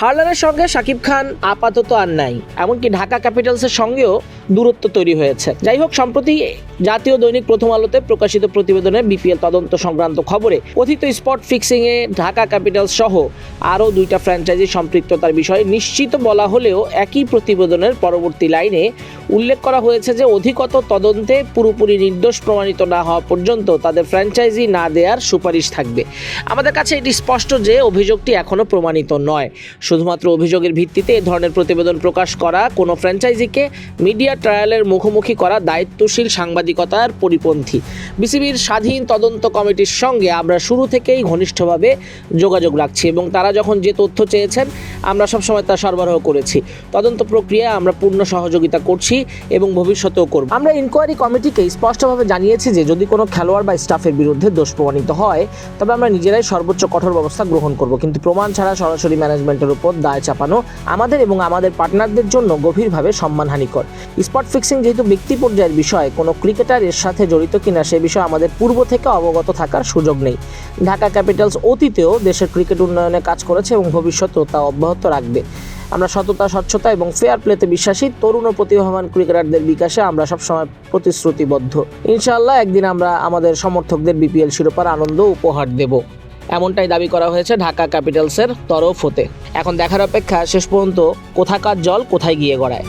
হার্লারের সঙ্গে সাকিব খান আপাতত আর নাই, এমনকি ঢাকা ক্যাপিটালসের সঙ্গেও দূরত্ব তৈরি হয়েছে। যাই হোক সম্প্রতি জাতীয় দৈনিক প্রথম আলোতে প্রকাশিত প্রতিবেদনে বিপিএল তদন্ত সংক্রান্ত খবরে কথিত স্পট ফিক্সিংয়ে ঢাকা ক্যাপিটালস সহ আরও দুইটা ফ্র্যাঞ্চাইজি সম্পৃক্ততার বিষয়ে নিশ্চিত বলা হলেও একই প্রতিবেদনের পরবর্তী লাইনে উল্লেখ করা হয়েছে যে অধিকত তদন্তে পুরোপুরি নির্দোষ প্রমাণিত না হওয়া পর্যন্ত তাদের ফ্র্যাঞ্চাইজি না দেওয়ার সুপারিশ থাকবে। আমাদের কাছে এটি স্পষ্ট যে অভিযোগটি এখনও প্রমাণিত নয়। শুধুমাত্র অভিযোগের ভিত্তিতে এ ধরনের প্রতিবেদন প্রকাশ করা, কোনো ফ্র্যাঞ্চাইজিকে মিডিয়া ট্রায়ালের মুখোমুখি করা দায়িত্বশীল সাংবাদিকতার পরিপন্থী। বিসিবির স্বাধীন তদন্ত কমিটির সঙ্গে আমরা শুরু থেকেই ঘনিষ্ঠভাবে যোগাযোগ রাখছি এবং তারা যখন যে তথ্য চেয়েছেন, আমরা সবসময় তা সরবরাহ করেছি। তদন্ত প্রক্রিয়ায় আমরা পূর্ণ সহযোগিতা করছি। এবং ভবিষ্যতেও করব। আমরা ইনকোয়ারি কমিটিকে স্পষ্টভাবে জানিয়েছি যে যদি কোনো খেলোয়াড় বা স্টাফের বিরুদ্ধে দোষ প্রমাণিত হয়, তবে আমরা নিজেরাই সর্বোচ্চ কঠোর ব্যবস্থা গ্রহণ করব। কিন্তু প্রমাণ ছাড়া সরাসরি ম্যানেজমেন্টের উপর দায় চাপানো আমাদের এবং আমাদের পার্টনারদের জন্য গভীরভাবে সম্মানহানিকর। স্পট ফিক্সিং যেহেতু ব্যক্তি পর্যায়ের বিষয়, কোনো ক্রিকেটার এর সাথে জড়িত কিনা সে বিষয়ে আমাদের পূর্ব থেকে অবগত থাকার সুযোগ নেই। ঢাকা ক্যাপিটালস অতীতেও দেশের ক্রিকেট উন্নয়নে কাজ করেছে এবং ভবিষ্যতেও তা অব্যাহত রাখবে। আমরা সততা, স্বচ্ছতা এবং ফেয়ার প্লেতে বিশ্বাসী, তরুণ ও প্রতিভাবান ক্রিকেটারদের বিকাশে আমরা সবসময় প্রতিশ্রুতিবদ্ধ। ইনশাআল্লাহ একদিন আমরা আমাদের সমর্থকদের বিপিএল শিরোপার আনন্দ উপহার দেব। এমনটাই দাবি করা হয়েছে ঢাকা ক্যাপিটালসের তরফ হতে। এখন দেখার অপেক্ষা, শেষ পর্যন্ত কোথাকার জল কোথায় গিয়ে গড়ায়?